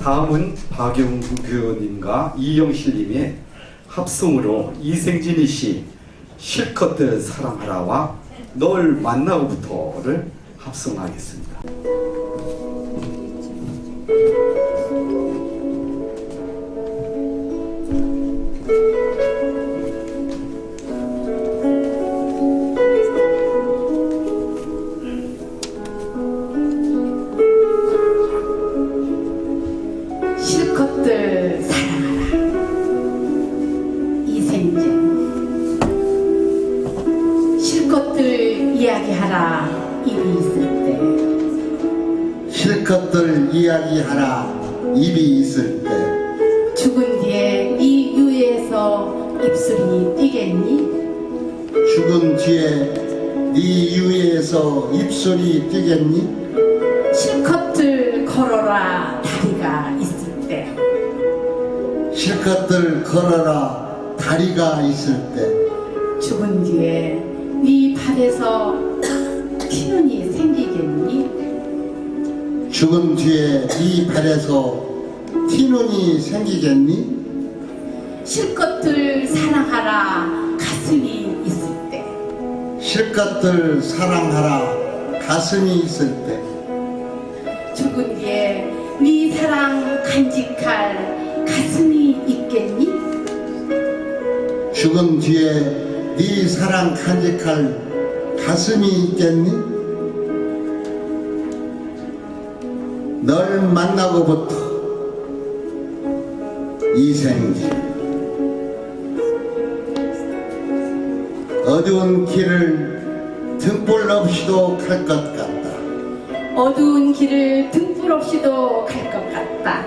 다음은 박영구 교님과 이영실님의 합성으로 이생진이 씨 실컷들 사랑하라와 널 만나고부터를 합성하겠습니다. 이야기하라 입이 있을 때. 실컷들 이야기하라 입이 있을 때. 죽은 뒤에 네 유에서 입술이 뛰겠니? 죽은 뒤에 네 유에서 입술이 뛰겠니? 실컷들 걸어라 다리가 있을 때. 실컷들 걸어라 다리가 있을 때. 죽은 뒤에 네 발에서 피눈이 생기겠니 죽은 뒤에 네 발에서 티눈이 생기겠니? 실컷들 사랑하라 가슴이 있을 때 실컷들 사랑하라 가슴이 있을 때 죽은 뒤에 네 사랑 간직할 가슴이 있겠니? 죽은 뒤에 네 사랑 간직할 가슴이 있겠니? 널 만나고부터 이생지 어두운 길을 등불 없이도 갈 것 같다. 어두운 길을 등불 없이도 갈 것 같다.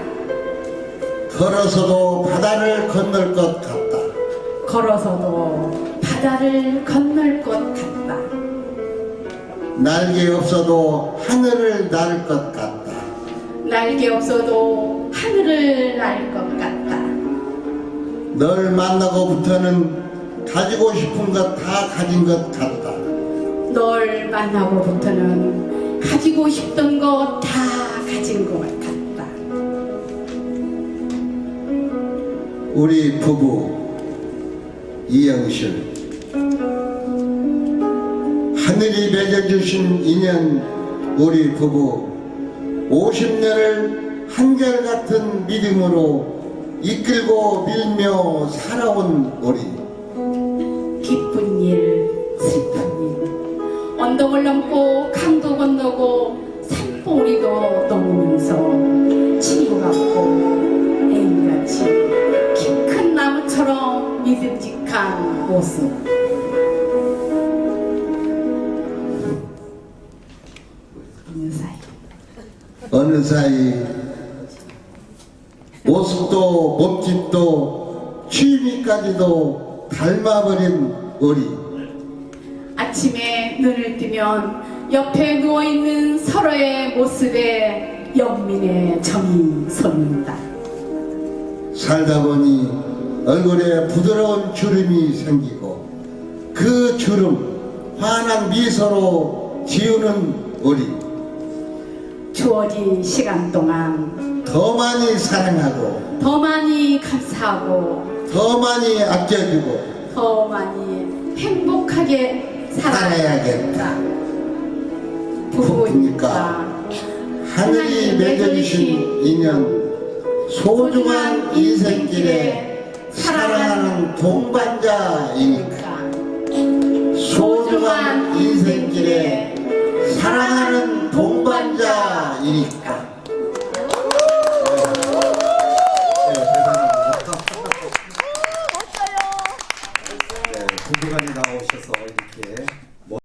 걸어서도 바다를 건널 것 같다. 걸어서도 바다를 건널 것 같다. 날개 없어도 하늘을 날 것 같다. 날개 없어도 하늘을 날 것 같다. 널 만나고부터는 가지고 싶은 것 다 가진 것 같다. 널 만나고부터는 가지고 싶던 거다 가진 것 같다. 우리 부부 이영실 하늘이 맺어주신 인연 우리 부부 50년을 한결같은 믿음으로 이끌고 밀며 살아온 우리 기쁜 일, 슬픈 일, 언덕을 넘고 강도 건너고 산봉우리도 넘으면서 친구 같고 애인같이 키 큰 나무처럼 믿음직한 모습. 어느 사이 모습도 몸짓도 취미까지도 닮아버린 우리 아침에 눈을 뜨면 옆에 누워있는 서로의 모습에 연민의 정이 솟는다. 살다 보니 얼굴에 부드러운 주름이 생기고 그 주름 환한 미소로 지우는 우리 주어진 시간 동안 더 많이 사랑하고 더 많이 감사하고 더 많이 아껴주고 더 많이 행복하게 살아야겠다. 부부니까 하늘이 맺어주신 인연 소중한 인생길에 사랑하는 동반자이니까 소중한 인생길에 사랑하는 동반자이니까